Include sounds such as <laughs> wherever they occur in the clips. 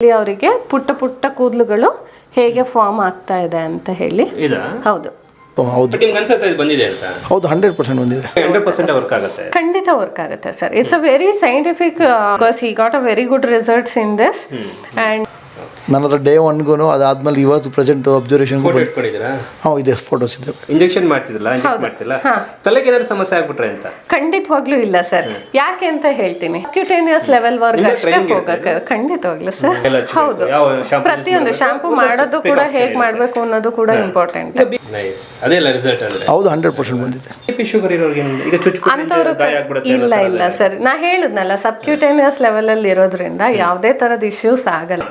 ಇಲ್ಲಿ ಅವರಿಗೆ ಪುಟ್ಟ ಪುಟ್ಟ ಕೂದಲುಗಳು ಹೇಗೆ ಫಾರ್ಮ್ ಆಗ್ತಾ ಇದೆ ಅಂತ ಹೇಳಿ. ಇದಾ? ಹೌದು. ಹೌದು. ಬಟ್ ನಿಮ್ಗೆ ಅನ್ಸುತ್ತೆ ಇದು ಬಂದಿದೆ ಅಂತ? ಹೌದು ಹಂಡ್ರೆಡ್ ಪರ್ಸೆಂಟ್ ಬಂದಿದೆ. ಹಂಡ್ರೆಡ್ ಪರ್ಸೆಂಟ್ ವರ್ಕ್ ಆಗುತ್ತೆ. ಖಂಡಿತ ವರ್ಕ್ ಆಗುತ್ತೆ sir it's a very scientific because he got a very good results in this and ನನ್ನ ಹತ್ರ ಡೇ ಒನ್ಗೂ ಅದಾದ್ಮೇಲೆ ಇವತ್ತು ಪ್ರೆಸೆಂಟ್ ಅಬ್ಸರ್ವೇಷನ್ ಫೋಟೋ ಇಟ್ಕೊಂಡಿದ್ದೀರಾ? ಹಾಂ ಇದೆ ಫೋಟೋಸ್ ಇದೆ. ಇಂಜೆಕ್ಷನ್ ಮಾಡ್ತಿದ್ರಲ್ಲ ಇಂಜೆಕ್ಟ್ ಮಾಡ್ತಿಲ್ಲ ತಲೆಗೆ ಏನಾದ್ರು ಸಮಸ್ಯೆ ಆಗ್ಬಿಟ್ರೆ ಅಂತ? ಖಂಡಿತವಾಗ್ಲೂ ಇಲ್ಲ ಸರ್. ಯಾಕೆ ಅಂತ ಹೇಳ್ತೀನಿ. ಕ್ಯೂಟೇನಿಯಸ್ ಲೆವೆಲ್ ವರ್ಗ ಅಷ್ಟೇ ಹೋಗಕ್ಕೆ ಖಂಡಿತವಾಗ್ಲೂ ಸರ್. ಹೌದು. ಪ್ರತಿಯೊಂದು ಶಾಂಪೂ ಮಾಡೋದು ಕೂಡ ಹೇಗ್ ಮಾಡ್ಬೇಕು ಅನ್ನೋದು ಕೂಡ ಇಂಪಾರ್ಟೆಂಟ್ ನೈಸ್ ರಿಸಲ್ಟ್ ಅಂದ್ರೆ? ಹೌದು ಹಂಡ್ರೆಡ್ ಪರ್ಸೆಂಟ್ ಬಂದಿದೆ. ಬಿ ಪಿ ಶುಗರ್ ಇರೋರಿಗೆ ಈಗ ಚುಚ್ಚು ಅಂತವ್ರು ಇಲ್ಲ ಇಲ್ಲ ಸರ್. ನಾ ಹೇಳಿದ್ನಲ್ಲ ಸಬ್ಕ್ಯೂಟೇನಿಯಸ್ ಲೆವೆಲ್ ಅಲ್ಲಿ ಇರೋದ್ರಿಂದ ಯಾವುದೇ ತರದ ಇಶ್ಯೂಸ್ ಆಗಲ್ಲ.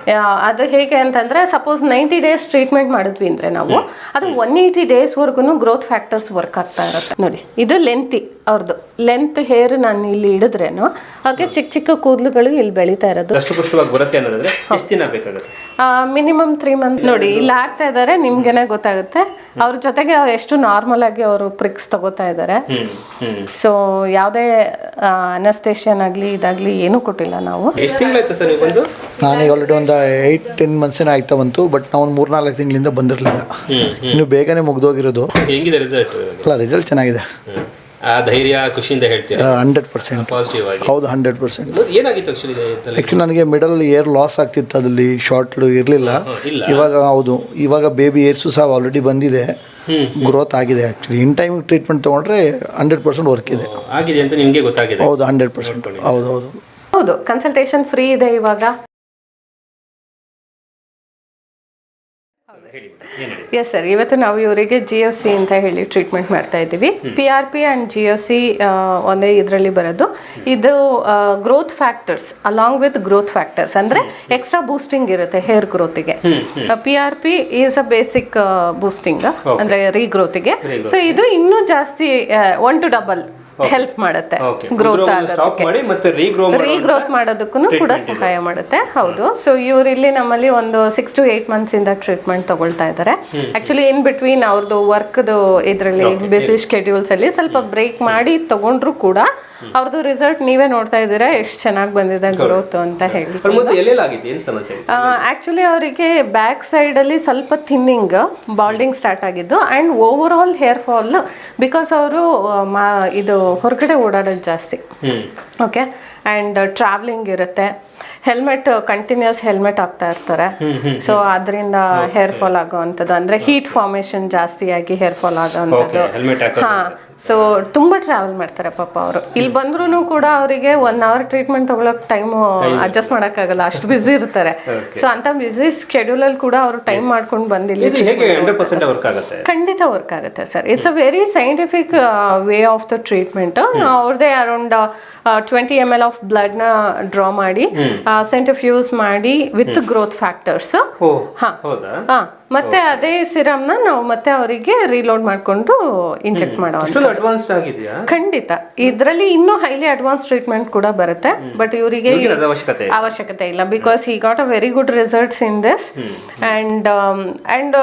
ಅದು ಹೇಗೆ ಅಂತಂದ್ರೆ ಸಪೋಸ್ ನೈಂಟಿ ಡೇಸ್ ಟ್ರೀಟ್ಮೆಂಟ್ ಮಾಡಿದ್ವಿ ಅಂದ್ರೆ ನಾವು ಅದು ಒನ್ ಏಯ್ಟಿ ಡೇಸ್ ವರ್ಗು ಗ್ರೋತ್ ಫ್ಯಾಕ್ಟರ್ಸ್ ವರ್ಕ್ ಆಗ್ತಾ ಇರುತ್ತೆ. ನೋಡಿ ಇದು ಲೆಂತಿ ಅವ್ರದ್ದು ಲೆಂತ್ ಹೇರ್ ನಾನು ಇಲ್ಲಿ ಹಿಡಿದ್ರೇನು ಅವ್ರಿಗೆ ಚಿಕ್ಕ ಚಿಕ್ಕ ಕೂದಲುಗಳು ಇಲ್ಲಿ ಬೆಳೀತಾ ಇರೋದು. ದಷ್ಟಪುಷ್ಟವಾಗಿ ಬರುತ್ತೆ ಅನ್ನೋದಾದ್ರೆ ಎಷ್ಟು ದಿನ ಬೇಕಾಗುತ್ತೆ? ಮಿನಿಮಮ್ ತ್ರೀ ಮಂತ್ ನೋಡಿ ಇಲ್ಲಿ ಆಗ್ತಾ ಇದ್ದಾರೆ ನಿಮ್ಗೆನೆ ಗೊತ್ತಾಗುತ್ತೆ. ಅವ್ರ ಜೊತೆಗೆ ಎಷ್ಟು ನಾರ್ಮಲ್ ಆಗಿ ಅವರು ಪ್ರಿಕ್ಸ್ ತಗೋತಾ ಇದ್ದಾರೆ ಸೊ ಯಾವುದೇ ಅನಸ್ತೇಷನ್ ಆಗಲಿ ಇದಾಗಲಿ ಏನೂ ಕೊಟ್ಟಿಲ್ಲ ನಾವು. ಎಷ್ಟು ತಿಂಗಳಾಯ್ತು ಸರ್ ನೀವು ಬಂದು ನಾನೀಗ ಆಲ್ರೆಡಿ ಒಂದು ಏಯ್ಟ್ ಟೆನ್ ಮಂತ್ಸೇನ ಆಯ್ತಾ ಬಂತು ಬಟ್ ನಾವು ಒಂದು ಮೂರ್ನಾಲ್ಕು ತಿಂಗಳಿಂದ ಬಂದಿರಲಿಲ್ಲ. ಇನ್ನು ಬೇಗನೆ ಮುಗ್ದೋಗಿರೋದು. ಹೆಂಗಿದೆ ರಿಸಲ್ಟ್ ಅಲ್ಲ ರಿಸಲ್ಟ್ ಚೆನ್ನಾಗಿದೆ. ಆ ಧೈರ್ಯ ಖುಷಿಯಿಂದ ಹೇಳ್ತೀರಾ? ಹಂಡ್ರೆಡ್ ಪರ್ಸೆಂಟ್ ಪಾಸಿಟಿವ್ ಆಗಿ. ಹೌದು ಹಂಡ್ರೆಡ್ ಪರ್ಸೆಂಟ್ ಏನಾಗಿತ್ತು ಆಕ್ಚುಲಿ ಆ್ಯಕ್ಚುಲಿ ನನಗೆ ಮಿಡಲ್ ಏರ್ ಲಾಸ್ ಆಗ್ತಿತ್ತು ಅದರಲ್ಲಿ ಶಾರ್ಟ್ ಇರಲಿಲ್ಲ. ಇವಾಗ ಹೌದು ಇವಾಗ ಬೇಬಿ ಏರ್ಸು ಸಹ ಆಲ್ರೆಡಿ ಬಂದಿದೆ. ಗ್ರೋತ್ ಆಗಿದೆ ಆ್ಯಕ್ಚುಲಿ ಇನ್ ಟೈಮ್ ಟ್ರೀಟ್ಮೆಂಟ್ ತೊಗೊಂಡ್ರೆ ಹಂಡ್ರೆಡ್ ಪರ್ಸೆಂಟ್ ವರ್ಕ್ ಇದೆ. ಆಗಿದೆ ಅಂತ ನಿಮಗೆ ಗೊತ್ತಾಗಿದೆ. ಹೌದು ಹಂಡ್ರೆಡ್ ಪರ್ಸೆಂಟ್ ಹೌದು ಹೌದು. ಹೌದು ಕನ್ಸಲ್ಟೇಷನ್ ಫ್ರೀ ಇದೆ ಇವಾಗ. ಎಸ್ ಸರ್ ಇವತ್ತು ನಾವು ಇವರಿಗೆ ಜಿ ಎಫ್ ಸಿ ಅಂತ ಹೇಳಿ ಟ್ರೀಟ್ಮೆಂಟ್ ಮಾಡ್ತಾ ಇದ್ದೀವಿ. P R P and G F C ಒಂದೇ ಇದರಲ್ಲಿ ಬರೋದು. ಇದು growth factors along with growth factors ಅಂದರೆ ಎಕ್ಸ್ಟ್ರಾ ಬೂಸ್ಟಿಂಗ್ ಇರುತ್ತೆ hair ಗ್ರೋತಿಗೆ P R P is a basic boosting ಅಂದರೆ ರೀಗ್ರೋತಿಗೆ ಸೊ ಇದು ಇನ್ನೂ ಜಾಸ್ತಿ ಒನ್ ಟು ಡಬಲ್ ಹೆಲ್ಪ್ ಮಾಡುತ್ತೆ. ಗ್ರೋತ್ ಆಗೋದಕ್ಕೆ. ಮತ್ತೆ ರೀಗ್ರೋ ರೀಗ್ರೋತ್ ಮಾಡೋದಕ್ಕೂ ಕೂಡ ಸಹಾಯ ಮಾಡುತ್ತೆ. ಹೌದು. ಸೊ ಇವ್ರು ಇಲ್ಲಿ ನಮ್ಮಲ್ಲಿ ಒಂದು ಸಿಕ್ಸ್ ಟು ಏಟ್ ಮಂತ್ಸ್ ಇಂದ ಟ್ರೀಟ್ಮೆಂಟ್ ತಗೊಳ್ತಾ ಇದ್ದಾರೆ ಆಕ್ಚುಲಿ ಇನ್ ಬಿಟ್ವೀನ್ ಅವ್ರದ್ದು ವರ್ಕ್ದು ಇದರಲ್ಲಿ ಬಿಸಿ ಶೆಡ್ಯೂಲ್ಸ್ ಅಲ್ಲಿ ಸ್ವಲ್ಪ ಬ್ರೇಕ್ ಮಾಡಿ ತಗೊಂಡ್ರು ಕೂಡ ಅವ್ರದ್ದು ರಿಸಲ್ಟ್ ನೀವೇ ನೋಡ್ತಾ ಇದ್ದೀರಾ ಎಷ್ಟು ಚೆನ್ನಾಗಿ ಬಂದಿದೆ ಗ್ರೋತ್ ಅಂತ ಹೇಳಿ ಆಕ್ಚುಲಿ ಅವರಿಗೆ ಬ್ಯಾಕ್ ಸೈಡ್ ಅಲ್ಲಿ ಸ್ವಲ್ಪ ಥಿನ್ನಿಂಗ್ ಬಾಲ್ಡಿಂಗ್ ಸ್ಟಾರ್ಟ್ ಆಗಿದ್ದು and over all hair fall because ಅವರು ಇದು ಹೊರಗಡೆ ಓಡಾಡೋದು ಜಾಸ್ತಿ. ಓಕೆ ಆ್ಯಂಡ್ ಟ್ರಾವ್ಲಿಂಗ್ ಇರುತ್ತೆ. ಹೆಲ್ಮೆಟ್ ಕಂಟಿನ್ಯೂಸ್ ಹೆಲ್ಮೆಟ್ ಆಗ್ತಾ ಇರ್ತಾರೆ. ಸೊ ಅದರಿಂದ ಹೇರ್ ಫಾಲ್ ಆಗೋವಂಥದ್ದು. ಅಂದರೆ ಹೀಟ್ ಫಾರ್ಮೇಷನ್ ಜಾಸ್ತಿ ಆಗಿ ಹೇರ್ ಫಾಲ್ ಆಗೋವಂಥದ್ದು. ಹಾ ಸೊ ತುಂಬಾ ಟ್ರಾವೆಲ್ ಮಾಡ್ತಾರೆ ಪಾಪ ಅವರು. ಇಲ್ಲಿ ಬಂದ್ರೂ ಕೂಡ ಅವರಿಗೆ ಒನ್ ಅವರ್ ಟ್ರೀಟ್ಮೆಂಟ್ ತಗೊಳಕ್ ಟೈಮ್ ಅಡ್ಜಸ್ಟ್ ಮಾಡೋಕ್ಕಾಗಲ್ಲ. ಅಷ್ಟು ಬ್ಯುಸಿ ಇರ್ತಾರೆ. ಸೊ ಅಂತ ಬ್ಯುಸಿ ಸ್ಕೆಡ್ಯೂಲಲ್ಲಿ ಕೂಡ ಅವರು ಟೈಮ್ ಮಾಡ್ಕೊಂಡು ಬಂದಿಲ್ಲ ಖಂಡಿತ ವರ್ಕ್ ಆಗುತ್ತೆ sir it's a very scientific way of the treatment ಅವ್ರದೇ around twenty M L of ಬ್ಲಡ್ನ draw ಮಾಡಿ ಸೆಂಟಿಫ್ಯೂಸ್ ಮಾಡಿ ವಿತ್ ಗ್ರೋತ್ ಫ್ಯಾಕ್ಟರ್ಸ್ ಮತ್ತೆ ಅದೇ ಸಿರಮ್ನ ನಾವು ಮತ್ತೆ ಅವರಿಗೆ ರೀಲೋಡ್ ಮಾಡ್ಕೊಂಡು ಇಂಜೆಕ್ಟ್ ಮಾಡೋ ಖಂಡಿತ. ಇದರಲ್ಲಿ ಇನ್ನೂ ಹೈಲಿ ಅಡ್ವಾನ್ಸ್ ಟ್ರೀಟ್ಮೆಂಟ್ ಕೂಡ ಬರುತ್ತೆ. ಬಟ್ ಇವರಿಗೆ ಅವಶ್ಯಕತೆ ಇಲ್ಲ. Because he got a very good results in this and and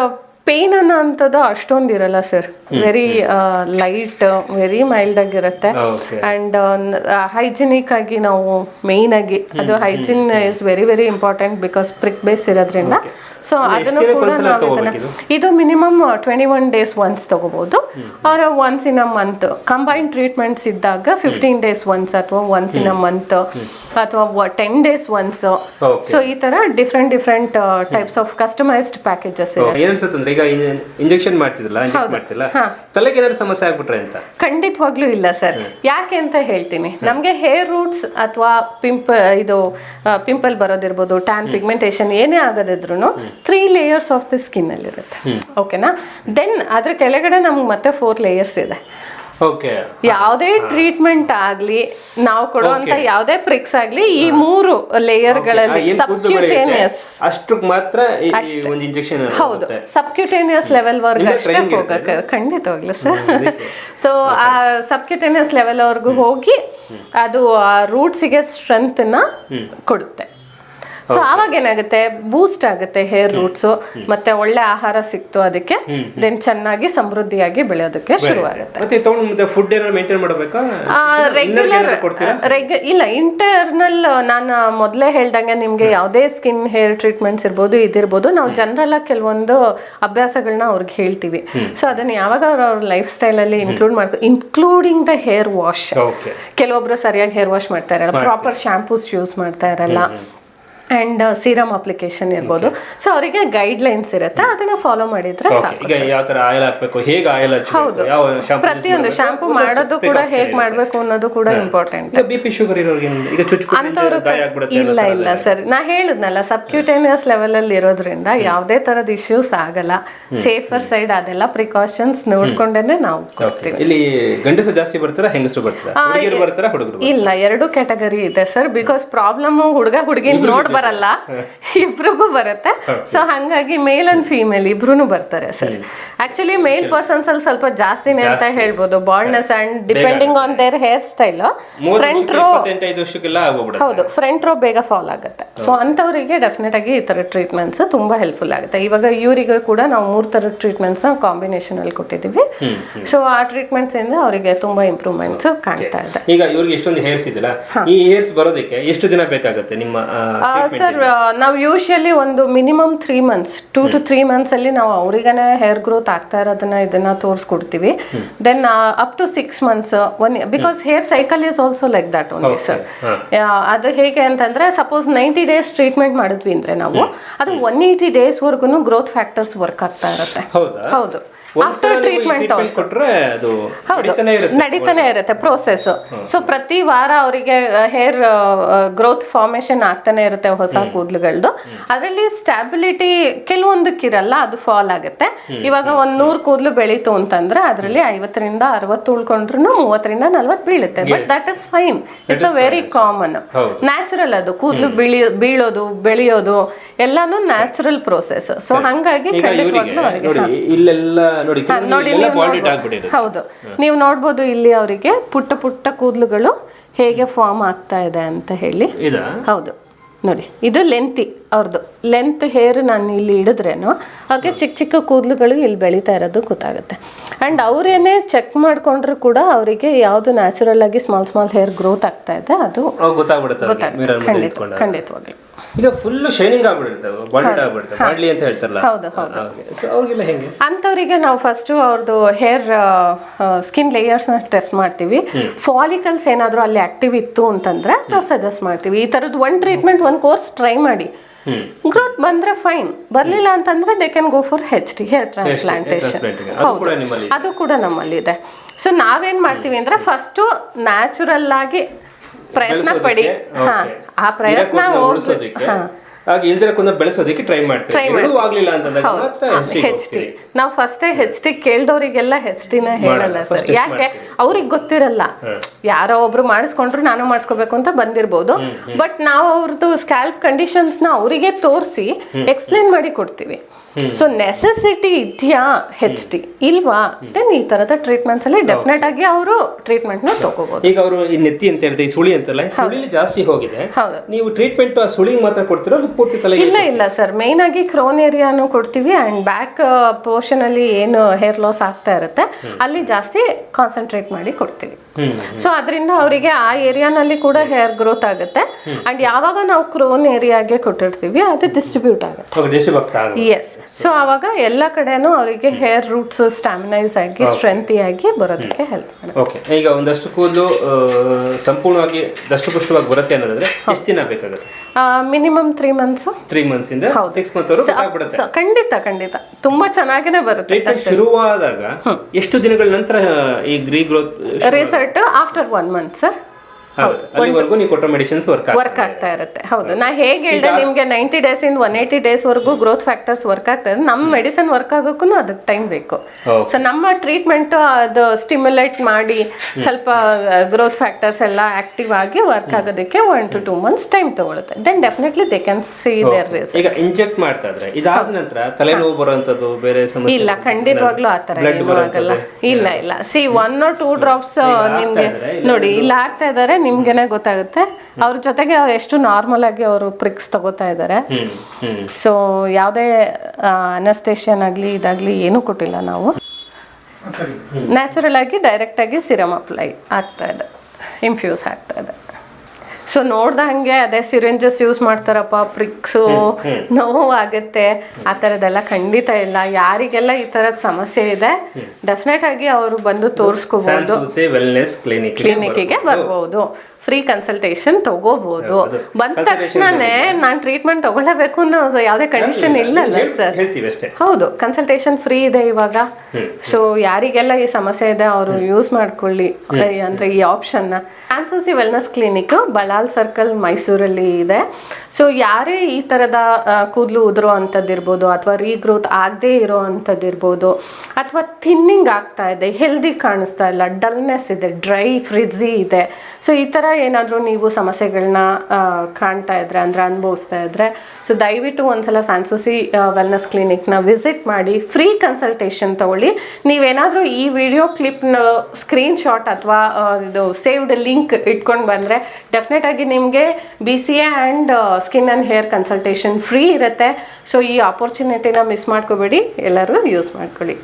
pain ಅನ್ನೋ ಅಂಥದ್ದು ಅಷ್ಟೊಂದು ಇರಲ್ಲ sir. Very light very mild ಆಗಿರುತ್ತೆ. ಅಂಡ್ ಆ್ಯಂಡ್ ಹೈಜಿನಿಕ್ ಆಗಿ ನಾವು ಮೇಯ್ನ್ ಆಗಿ ಅದು hygiene is very very important because prick base ಇರೋದ್ರಿಂದ ಸೊ ಅದನ್ನು ಕೂಡ ನಾವು ತಗೋಬೇಕು ಇದು minimum twenty one days once ತಗೋಬಹುದು or once in a month combine treatments ಇದ್ದಾಗ ಫಿಫ್ಟೀನ್ ಡೇಸ್ ಒನ್ಸ್ ಅಥವಾ ಒನ್ಸ್ ಇನ್ ಅ ಮಂತ್ ಅಥವಾ ಟೆನ್ ಡೇಸ್ ಒನ್ಸ್. ಸೊ ಈ ತರ different different types of customised packages ಇದೆ ಈಗ ಇಂಜೆಕ್ಷನ್ ಮಾಡ್ತಿದ್ರಲ್ಲ ಇಂಜೆಕ್ಟ್ ಮಾಡ್ತಿಲ್ಲ ತಲೆಗೆ ಏನಾದ್ರು ಸಮಸ್ಯೆ ಆಗ್ಬಿಟ್ರೆ ಅಂತ? ಖಂಡಿತವಾಗ್ಲೂ ಇಲ್ಲ ಸರ್. ಯಾಕೆ ಅಂತ ಹೇಳ್ತೀನಿ. ನಮಗೆ ಹೇರ್ ರೂಟ್ಸ್ ಅಥವಾ ಪಿಂಪ್ ಇದು ಪಿಂಪಲ್ ಬರೋದಿರ್ಬೋದು ಟ್ಯಾನ್ ಪಿಗ್ಮೆಂಟೇಷನ್ ಏನೇ ಆಗೋದಿದ್ರು three layers of the skin ಅಲ್ಲಿ ಇರುತ್ತೆ. ಓಕೆನಾ ದೆನ್ ಅದ್ರ ಕೆಳಗಡೆ ನಮ್ಗೆ ಮತ್ತೆ ಫೋರ್ ಲೇಯರ್ಸ್ ಇದೆ. ಯಾವುದೇ ಟ್ರೀಟ್ಮೆಂಟ್ ಆಗ್ಲಿ ನಾವು ಕೊಡುವಂತ ಯಾವುದೇ ಪ್ರಿಕ್ಸ್ ಆಗ್ಲಿ ಈ ಮೂರು ಲೇಯರ್ಗಳಲ್ಲಿ ಸಬ್ಕ್ಯೂಟೇನಿಯಸ್ ಅಷ್ಟಕ್ಕೆ ಮಾತ್ರ ಒಂದು ಇಂಜೆಕ್ಷನ್ ಹೌದು. ಸಬ್ಕ್ಯೂಟೇನಿಯಸ್ ಲೆವೆಲ್ ವರ್ಗ ಅಷ್ಟೇ ಹೋಗಕ್ಕೆ ಖಂಡಿತವಾಗ್ಲೂ ಸರ್. ಸೊ <laughs> ಆ ಸಬ್ಕ್ಯೂಟೇನಿಯಸ್ ಲೆವೆಲ್ ವರ್ಗೂ ಹೋಗಿ ಅದು ಆ ರೂಟ್ಸಿಗೆ ಸ್ಟ್ರೆಂತ್ನ ಕೊಡುತ್ತೆ. ಸೊ ಆವಾಗ ಏನಾಗುತ್ತೆ? ಬೂಸ್ಟ್ ಆಗುತ್ತೆ ಹೇರ್ ರೂಟ್ಸ್ ಮತ್ತೆ ಒಳ್ಳೆ ಆಹಾರ ಸಿಕ್ತು ಅದಕ್ಕೆ. ದೆನ್ ಚೆನ್ನಾಗಿ ಸಮೃದ್ಧಿಯಾಗಿ ಬೆಳೆಯೋದಕ್ಕೆ ಶುರು ಆಗುತ್ತೆ. ಮತ್ತೆ ತಗೊಂಡು ಮತ್ತೆ ಫುಡ್ ಏನಾದ್ರು ಮೇಂಟೈನ್ ಮಾಡಬೇಕಾ? ರೆಗ್ಯುಲರ್ ಇಲ್ಲ ಇಂಟರ್ನಲ್ ನಾನು ಮೊದಲೇ ಹೇಳ್ದಂಗೆ ನಿಮಗೆ ಯಾವುದೇ ಸ್ಕಿನ್ ಹೇರ್ ಟ್ರೀಟ್ಮೆಂಟ್ಸ್ ಇರ್ಬೋದು ಇದಿರ್ಬೋದು ನಾವು ಜನರಲ್ಲ ಆಗಿ ಕೆಲವೊಂದು ಅಭ್ಯಾಸಗಳನ್ನ ಅವ್ರಿಗೆ ಹೇಳ್ತೀವಿ. ಸೊ ಅದನ್ನ ಯಾವಾಗ ಅವ್ರ ಅವ್ರ ಲೈಫ್ ಸ್ಟೈಲಲ್ಲಿ ಇನ್ಕ್ಲೂಡ್ ಮಾಡ್ಕೊ ಇನ್ಕ್ಲೂಡಿಂಗ್ ದ ಹೇರ್ ವಾಶ್ ಕೆಲವೊಬ್ರು ಸರಿಯಾಗಿ ಹೇರ್ ವಾಶ್ ಮಾಡ್ತಾ ಇರಲ್ಲ. ಪ್ರಾಪರ್ ಶಾಂಪೂಸ್ ಯೂಸ್ ಮಾಡ್ತಾ ಇರಲ್ಲ. ಅಂಡ್ ಸೀರಮ್ ಅಪ್ಲಿಕೇಶನ್ ಇರ್ಬೋದು. ಸೊ ಅವರಿಗೆ ಗೈಡ್ ಲೈನ್ಸ್ ಇರುತ್ತೆ. ಅದನ್ನ ಫಾಲೋ ಮಾಡಿದ್ರೆ ಸಾಕು ಈಗ ಯಾವ ತರ ಆಯಿಲ್ ಹಾಕ್ಬೇಕು ಹೇಗೆ ಆಯಿಲ್ ಹಚ್ಚಬೇಕು ಯಾವ ಶಾಂಪೂ ಪ್ರತಿಯೊಂದು ಶಾಂಪೂ ಮಾಡೋದು ಕೂಡ ಹೇಗ್ ಮಾಡಬೇಕು ಅನ್ನೋದು ಕೂಡ ಇಂಪಾರ್ಟೆಂಟ್ ಈಗ ಬಿ ಪಿ ಶುಗರ್ ಇರೋರಿಗೆ ಏನು? ಈಗ ಚುಚ್ಕೊಂಡು ಗಾಯ ಆಗ್ಬಿಡುತ್ತೆ ಇಲ್ಲ ಇಲ್ಲ ಸರ್. ನಾ ಹೇಳಿದ್ನಲ್ಲ ಸಬ್ಕ್ಯೂಟೇನಿಯಸ್ ಲೆವೆಲ್ ಅಲ್ಲಿ ಇರೋದ್ರಿಂದ ಯಾವುದೇ ತರದ ಇಶ್ಯೂಸ್ ಆಗಲ್ಲ. ಸೇಫರ್ ಸೈಡ್ ಅದೆಲ್ಲ ಪ್ರಿಕಾಷನ್ಸ್ ನೋಡ್ಕೊಂಡೇನೆ ನಾವು ಕೊಡ್ತೀವಿ. ಇಲ್ಲಿ ಗಂಡಸು ಜಾಸ್ತಿ ಬರ್ತಾರ ಹೆಂಗಸರು ಬರ್ತಾರ? ಹುಡುಗಿರು ಬರ್ತಾರ ಹುಡುಗರು ಇಲ್ಲ ಎರಡು ಕ್ಯಾಟಗರಿ ಇದೆ ಸರ್ ಬಿಕಾಸ್ ಪ್ರಾಬ್ಲಮ್ ಹುಡುಗ ಹುಡುಗಿ ನೋಡ್ ಬರಲ್ಲ. <laughs> ಇಬ್ರಿಗೂ ಬರುತ್ತೆ. ಸೊ ಹಂಗಾಗಿ ಮೇಲ್ ಅಂಡ್ ಫೀಮೇಲ್ ಇಬ್ರು ಬರ್ತಾರೆ ಸರ್. ಆಕ್ಚುಲಿ ಮೇಲ್ ಪರ್ಸನ್ಸ್ ಅಲ್ಲಿ ಸ್ವಲ್ಪ ಜಾಸ್ತಿನೇ ಅಂತ ಹೇಳ್ಬೋದು. Baldness and depending on their hair style front row ಹೌದು. ಫ್ರಂಟ್ ರೋ ಬೇಗ ಫಾಲ್ ಆಗುತ್ತೆ. ಸೊ ಅಂತವರಿಗೆ ಡೆಫಿನೆಟ್ ಆಗಿ ಈ ತರ ಟ್ರೀಟ್ಮೆಂಟ್ಸ್ ತುಂಬಾ ಹೆಲ್ಪ್ಫುಲ್ ಆಗುತ್ತೆ. ಇವಾಗ ಇವರಿಗೆ ಕೂಡ ನಾವು ಮೂರು ತರ ಟ್ರೀಟ್ಮೆಂಟ್ಸ್ ಕಾಂಬಿನೇಷನ್ ಅಲ್ಲಿ ಕೊಟ್ಟಿದ್ದೀವಿ. ಸೊ ಆ ಟ್ರೀಟ್ಮೆಂಟ್ಸ್ ಇಂದ ಅವರಿಗೆ ತುಂಬಾ ಇಂಪ್ರೂವ್ಮೆಂಟ್ಸ್ ಕಾಣ್ತಾ ಇದೆ. ಈಗ ಇವರಿಗೆ ಇಷ್ಟೊಂದು ಹೇರ್ಸ್ ಇದೆಯಲ್ಲ? ಈ ಹೇರ್ಸ್ ಬರೋದಕ್ಕೆ ಎಷ್ಟು ದಿನ ಬೇಕಾಗುತ್ತೆ ನಿಮ್ಮ ಸರ್ ನಾವು ಯೂಶಲಿ ಒಂದು minimum three months two to three months ಅಲ್ಲಿ ನಾವು ಅವರಿಗೇ ಹೇರ್ ಗ್ರೋತ್ ಆಗ್ತಾ ಇರೋದನ್ನ ಇದನ್ನ ತೋರಿಸ್ಕೊಡ್ತೀವಿ. Then up to six months one because hair cycle is also like that only sir ಅದು ಹೇಗೆ ಅಂತಂದ್ರೆ ಸಪೋಸ್ ನೈಂಟಿ ಡೇಸ್ ಟ್ರೀಟ್ಮೆಂಟ್ ಮಾಡಿದ್ವಿ ಅಂದ್ರೆ ನಾವು ಅದು ಒನ್ ಏಯ್ಟಿ ಡೇಸ್ ವರ್ಗು ಗ್ರೋತ್ ಫ್ಯಾಕ್ಟರ್ಸ್ ವರ್ಕ್ ಆಗ್ತಾ ಇರುತ್ತೆ. ಹೌದಾ. ಆಫ್ಟರ್ ಟ್ರೀಟ್ಮೆಂಟ್ ಅದು ಹೌದು. ನಡೀತಾನೆ ಇರುತ್ತೆ. ಪ್ರೋಸೆಸ್ ಸೊ ಪ್ರತಿ ವಾರ ಅವರಿಗೆ ಹೇರ್ ಗ್ರೋತ್ ಫಾರ್ಮೇಶನ್ ಆಗ್ತಾನೆ ಇರುತ್ತೆ ಹೊಸ ಕೂದಲುಗಳದ್ದು ಅದರಲ್ಲಿ ಸ್ಟ್ಯಾಬಿಲಿಟಿ ಕೆಲವೊಂದಕ್ಕಿರಲ್ಲ ಅದು ಫಾಲ್ ಆಗುತ್ತೆ. ಇವಾಗ ಒಂದ್ ನೂರ್ ಕೂದಲು ಬೆಳೀತು ಅಂತಂದ್ರೆ ಅದರಲ್ಲಿ ಐವತ್ತರಿಂದ ಅರವತ್ತು ಉಳ್ಕೊಂಡ್ರು ಮೂವತ್ತರಿಂದ ನಲ್ವತ್ತು ಬೀಳುತ್ತೆ. But that is fine it's a very common natural ಅದು. ಕೂದಲು ಬೀಳಿ ಬೀಳೋದು ಬೆಳೆಯೋದು ಎಲ್ಲಾನು ನ್ಯಾಚುರಲ್ ಪ್ರೋಸೆಸ್ ಸೊ ಹಂಗಾಗಿ ಖಂಡಿತವಾಗ್ಲೂ ಅವರಿಗೆ ಇಲ್ಲೆಲ್ಲ ನೋಡಿ ನೋಡ್ಬೋದು. ಹೌದು. ನೀವು ನೋಡ್ಬೋದು ಇಲ್ಲಿ ಅವರಿಗೆ ಪುಟ್ಟ ಪುಟ್ಟ ಕೂದಲುಗಳು ಹೇಗೆ ಫಾರ್ಮ್ ಆಗ್ತಾ ಇದೆ ಅಂತ ಹೇಳಿ. ಇದಾ? ಹೌದು. ನೋಡಿ ಇದು ಲೆಂತಿ ಅವ್ರದ್ದು ಲೆಂತ್ ಹೇರ್ ನಾನು ಇಲ್ಲಿ ಹಿಡಿದ್ರೇನು ಅವ್ರಿಗೆ ಚಿಕ್ಕ ಚಿಕ್ಕ ಕೂದಲುಗಳು ಇಲ್ಲಿ ಬೆಳೀತಾ ಇರೋದು ಗೊತ್ತಾಗುತ್ತೆ. ಆ್ಯಂಡ್ ಅವರೇನೇ ಚೆಕ್ ಮಾಡ್ಕೊಂಡ್ರು ಕೂಡ ಅವರಿಗೆ ಯಾವುದು ನ್ಯಾಚುರಲ್ ಆಗಿ ಸ್ಮಾಲ್ ಸ್ಮಾಲ್ ಹೇರ್ ಗ್ರೋತ್ ಆಗ್ತಾ ಇದೆ ಅದು ಗೊತ್ತಾಗ್ಬಿಡುತ್ತೆ ಖಂಡಿತ ಖಂಡಿತವಾಗ್ಲಿ. ಈಗ ಫುಲ್ ಶೈನಿಂಗ್ ಆಗ್ಬಿಡುತ್ತೆ ಬಾಲ್ಡೆಡ್ ಆಗ್ಬಿಡುತ್ತೆ ಬಾಡ್ಲಿ ಅಂತ ಹೇಳ್ತಾರಲ್ಲ. ಹೌದು, ಹೌದು. ಅವ್ರಿಗೆಲ್ಲ ಹೆಂಗೆ? ಅಂಥವರಿಗೆ ನಾವು ಫಸ್ಟು ಅವ್ರದ್ದು ಹೇರ್ ಸ್ಕಿನ್ ಲೇಯರ್ಸ್ನ ಟೆಸ್ಟ್ ಮಾಡ್ತೀವಿ. ಫಾಲಿಕಲ್ಸ್ ಏನಾದರೂ ಅಲ್ಲಿ ಆಕ್ಟಿವ್ ಇತ್ತು ಅಂತಂದ್ರೆ ನಾವು ಸಜೆಸ್ಟ್ ಮಾಡ್ತೀವಿ. ಈ ಥರದ್ದು ಒನ್ ಟ್ರೀಟ್ಮೆಂಟ್ ಒಂದು ಕೋರ್ಸ್ ಟ್ರೈ ಮಾಡಿ. ಗ್ರೋತ್ ಬಂದ್ರೆ ಫೈನ್ ಬರಲಿಲ್ಲ ಅಂತಂದ್ರೆ they can go for H D hair transplantation ಹೌದು ಅದು ಕೂಡ ನಮ್ಮಲ್ಲಿ ನಮ್ಮಲ್ಲಿದೆ. ಸೊ ನಾವೇನ್ ಮಾಡ್ತೀವಿ ಅಂದ್ರೆ ಫಸ್ಟು ನ್ಯಾಚುರಲ್ ಆಗಿ ಪ್ರಯತ್ನ ಪಡಿ. ಹಾ ಆ ಪ್ರಯತ್ನ ಹೋಗಿ. ಉಳಿಸೋದಕ್ಕೆ ಹಾಗೆ ಇಲ್ದಿರ ಕೊಂದ ಬೆಳೆಸೋದಕ್ಕೆ ಟ್ರೈ ಮಾಡ್ತೀವಿ. ಎರಡೂ ಆಗಲಿಲ್ಲ ಅಂತಂದಾಗ ಮಾತ್ರ ಹೆಚ್ ಹೋಗ್ತೀವಿ. ನಾವು ಫಸ್ಟೇ ಹೆಚ್ ಡಿ ಕೇಳ್ದವ್ರಿಗೆಲ್ಲ ಹೆಚ್ ಟಿನ ಹೇಳಲ್ಲ ಸರ್ ಯಾಕೆ? ಅವ್ರಿಗೆ ಗೊತ್ತಿರಲ್ಲ. ಯಾರೋ ಒಬ್ರು ಮಾಡಿಸ್ಕೊಂಡ್ರು ನಾನು ಮಾಡಿಸ್ಕೋಬೇಕು ಅಂತ ಬಂದಿರ್ಬೋದು. ಬಟ್ ನಾವು ಅವ್ರದ್ದು ಸ್ಕ್ಯಾಲ್ಪ್ ಕಂಡೀಷನ್ಸ್ನ ಅವರಿಗೆ ತೋರಿಸಿ ಎಕ್ಸ್ಪ್ಲೇನ್ ಮಾಡಿ ಕೊಡ್ತೀವಿ. ಸೊ ನೆಸೆಸಿಟಿ ಇದೆಯಾ ಹೆಚ್ ಡಿ ಇಲ್ವಾ? ದೆನ್ ಈ ತರದ ಟ್ರೀಟ್ಮೆಂಟ್ಸ್ ಅಲ್ಲಿ ಡೆಫಿನೆಟ್ ಆಗಿ ಅವರು ಟ್ರೀಟ್ಮೆಂಟ್ನ ತಗೋಬಹುದು ಈಗ ಅವರು ಈ ನೆತ್ತಿ ಅಂತ ಹೇಳಿದ್ರೆ ಸುಳಿ ಅಂತಲ್ಲ ಸುಳಿಲಿ ಜಾಸ್ತಿ ಹೋಗಿದೆ. ನೀವು ಟ್ರೀಟ್ಮೆಂಟ್ ಆ ಸುಳಿಗೆ ಮಾತ್ರ ಕೊಡ್ತೀರೋ ಪೂರ್ತಿ ತಲೆ ಇಲ್ಲ ಇಲ್ಲ ಸರ್ ಮೇನ್ ಆಗಿ ಕ್ರೋನ್ ಏರಿಯಾನು ಕೊಡ್ತೀವಿ ಅಂಡ್ ಬ್ಯಾಕ್ ಪೋರ್ಷನ್ ಅಲ್ಲಿ ಏನು ಹೇರ್ ಲಾಸ್ ಆಗ್ತಾ ಇರುತ್ತೆ ಅಲ್ಲಿ ಜಾಸ್ತಿ ಕಾನ್ಸಂಟ್ರೇಟ್ ಮಾಡಿ ಕೊಡ್ತೀವಿ. ಸೊ ಅದರಿಂದ ಅವರಿಗೆ ಆ ಏರಿಯಾನಲ್ಲಿ ಕೂಡ ಹೇರ್ ಗ್ರೋತ್ ಆಗುತ್ತೆ. ಅಂಡ್ ಯಾವಾಗ ನಾವು ಕ್ರೋನ್ ಏರಿಯಾಗೆ ಕೊಟ್ಟಿರ್ತೀವಿ ಅದು ಡಿಸ್ಟ್ರಿಬ್ಯೂಟ್ ಆಗುತ್ತೆ. ಎಸ್ ಸೊ ಅವಾಗ ಎಲ್ಲ ಕಡೆನೂ ಅವರಿಗೆ ಹೇರ್ ರೂಟ್ಸ್ ಸ್ಟಾಮಿನೈಸ್ ಆಗಿ ಸ್ಟ್ರೆಂತಿ ಆಗಿ ಬರೋದಕ್ಕೆ ಹೆಲ್ಪ್ ಮಾಡುತ್ತೆ. ಓಕೆ ಈಗ ಒಂದಷ್ಟು ಕೂದಲು ಸಂಪೂರ್ಣವಾಗಿ ದಷ್ಟಪುಷ್ಟವಾಗಿ ಬರುತ್ತೆ ಅನ್ನೋದಾದ್ರೆ ಎಷ್ಟು ದಿನ ಬೇಕಾಗುತ್ತೆ? Minimum three months three months ಇಂದ ಸಿಕ್ಸ್ ಮಂತ್ ವರೆಗೂ ಖಂಡಿತ ಖಂಡಿತ. ತುಂಬಾ ಚೆನ್ನಾಗಿನೇ ಬರುತ್ತೆ ಶುರುವಾದಾಗ ಎಷ್ಟು ದಿನಗಳ ನಂತರ ಈ green growth result after one month sir ಅಲ್ಲಿವರೆಗೂ ನೀವು ಕೊಟ್ಟ ಮೆಡಿಸಿನ್ಸ್ ವರ್ಕ್ ವರ್ಕ್ ಆಗ್ತಾ ಇರುತ್ತೆ. ಹೌದು. ನಾ ಹೇಗೆ ಹೇಳ್ದೆ ನಿಮಗೆ ನೈಂಟಿ ಡೇಸ್ ಇಂದ ಒನ್ ಏಯ್ಟಿ ಡೇಸ್ ವರೆಗೂ ಗ್ರೋತ್ ಫ್ಯಾಕ್ಟರ್ಸ್ ವರ್ಕ್ ಆಗ್ತದೆ ನಮ್ಮ ಮೆಡಿಸಿನ್ ವರ್ಕ್ ಆಗೋಕ್ಕೂ ಅದಕ್ಕೆ ಟೈಮ್ ಬೇಕು. ಸೊ ನಮ್ಮ ಟ್ರೀಟ್ಮೆಂಟ್ ಅದು ಸ್ಟಿಮ್ಯುಲೇಟ್ ಮಾಡಿ ಸ್ವಲ್ಪ ಗ್ರೋತ್ ಫ್ಯಾಕ್ಟರ್ಸ್ ಎಲ್ಲ ಆಕ್ಟಿವ್ ಆಗಿ ವರ್ಕ್ ಆಗೋದಕ್ಕೆ one to two months time ತಗೊಳುತ್ತೆ. Then definitely they can see their result ಈಗ ಇಂಜೆಕ್ಟ್ ಮಾಡ್ತಾ ಇದ್ರೆ ಇದಾದ ನಂತರ ತಲೆನೋವು ಬರುವಂತದ್ದು ಬೇರೆ ಸಮಸ್ಯೆ ಇಲ್ಲ ಖಂಡಿತವಾಗ್ಲೂ ಆ ತರ ಆಗಲ್ಲ. ಇಲ್ಲ ಇಲ್ಲ. C one or two drops ನಿಮಗೆ ನೋಡಿ ಇಲ್ಲ ಆಗ್ತಾ ಇದಾರೆ ನಿಮ್ಗೆನೆ ಗೊತ್ತಾಗುತ್ತೆ. ಅವ್ರ ಜೊತೆಗೆ ಎಷ್ಟು ನಾರ್ಮಲ್ ಆಗಿ ಅವರು ಪ್ರಿಕ್ಸ್ ತಗೋತಾ ಇದ್ದಾರೆ ಸೊ ಯಾವುದೇ ಅನಸ್ತೇಷನ್ ಆಗಲಿ ಇದಾಗಲಿ ಏನೂ ಕೊಟ್ಟಿಲ್ಲ ನಾವು. ನ್ಯಾಚುರಲ್ ಆಗಿ ಡೈರೆಕ್ಟ್ ಆಗಿ ಸಿರಮ್ ಅಪ್ಲೈ ಆಗ್ತಾ ಇದೆ. ಇನ್ಫ್ಯೂಸ್ ಆಗ್ತಾ ಇದೆ. ಸೊ ನೋಡ್ದಂಗೆ ಅದೇ ಸಿರಿಂಜಸ್ ಯೂಸ್ ಮಾಡ್ತಾರಪ್ಪ ಪ್ರಿಕ್ಸು ನೋವು ಆಗುತ್ತೆ. ಆ ಥರದ್ದೆಲ್ಲ ಖಂಡಿತ ಇಲ್ಲ. ಯಾರಿಗೆಲ್ಲ ಈ ಥರದ ಸಮಸ್ಯೆ ಇದೆ ಡೆಫಿನೆಟ್ ಆಗಿ ಅವರು ಬಂದು ತೋರಿಸ್ಕೋಬಹುದು ಕ್ಲಿನಿಕ್ಕಿಗೆ ಬರ್ಬೋದು. ಫ್ರೀ ಕನ್ಸಲ್ಟೇಷನ್ ತಗೋಬಹುದು ಹೌದು. ಬಂದ ತಕ್ಷಣನೇ ನಾನು ಟ್ರೀಟ್ಮೆಂಟ್ ತಗೊಳ್ಳಬೇಕು ಅನ್ನೋ ಯಾವುದೇ ಕಂಡೀಷನ್ ಇಲ್ಲಲ್ಲ ಸರ್ ಹೇಳ್ತೀವಿ ಅಷ್ಟೇ. ಹೌದು ಕನ್ಸಲ್ಟೇಷನ್ ಫ್ರೀ ಇದೆ ಇವಾಗ. ಸೊ ಯಾರಿಗೆಲ್ಲ ಈ ಸಮಸ್ಯೆ ಇದೆ ಅವರು ಯೂಸ್ ಮಾಡ್ಕೊಳ್ಳಿ. ಅಂದ್ರೆ ಈ ಆಪ್ಷನ್ನ ಆನ್ಸೋಸಿ ವೆಲ್ನೆಸ್ ಕ್ಲಿನಿಕ್ ಬಲಾಲ್ ಸರ್ಕಲ್ ಮೈಸೂರಲ್ಲಿ ಇದೆ. ಸೊ ಯಾರೇ ಈ ತರದ ಕೂದಲು ಉದುರೋ ಅಂಥದ್ದಿರ್ಬೋದು ಅಥವಾ ರೀಗ್ರೋತ್ ಆಗದೇ ಇರೋ ಅಂಥದ್ದಿರ್ಬೋದು ಅಥವಾ ಥಿನ್ನಿಂಗ್ ಆಗ್ತಾ ಇದೆ ಹೆಲ್ದಿ ಕಾಣಿಸ್ತಾ ಇಲ್ಲ ಡಲ್ನೆಸ್ ಇದೆ ಡ್ರೈ ಫ್ರಿಜ್ಜಿ ಇದೆ. ಸೊ ಈ ಥರ ಏನಾದರೂ ನೀವು ಸಮಸ್ಯೆಗಳನ್ನ ಕಾಣ್ತಾ ಇದ್ರೆ ಅಂದರೆ ಅನುಭವಿಸ್ತಾ ಇದ್ರೆ ಸೊ ದಯವಿಟ್ಟು ಒಂದ್ಸಲ ಸ್ಯಾನ್ಸೋಸಿ ವೆಲ್ನೆಸ್ ಕ್ಲಿನಿಕ್ನ ವಿಸಿಟ್ ಮಾಡಿ ಫ್ರೀ ಕನ್ಸಲ್ಟೇಷನ್ ತಗೊಳ್ಳಿ. ನೀವೇನಾದರೂ ಈ ವಿಡಿಯೋ ಕ್ಲಿಪ್ನ ಸ್ಕ್ರೀನ್ ಶಾಟ್ ಅಥವಾ ಇದು ಸೇವ್ಡ್ ಲಿಂಕ್ ಇಟ್ಕೊಂಡು ಬಂದರೆ ಡೆಫಿನೆಟ್ ಆಗಿ ನಿಮಗೆ B C A and skin and hair consultation free ಇರುತ್ತೆ. ಸೊ ಈ ಆಪರ್ಚುನಿಟಿನ ಮಿಸ್ ಮಾಡ್ಕೋಬೇಡಿ. ಎಲ್ಲರೂ ಯೂಸ್ ಮಾಡ್ಕೊಳ್ಳಿ.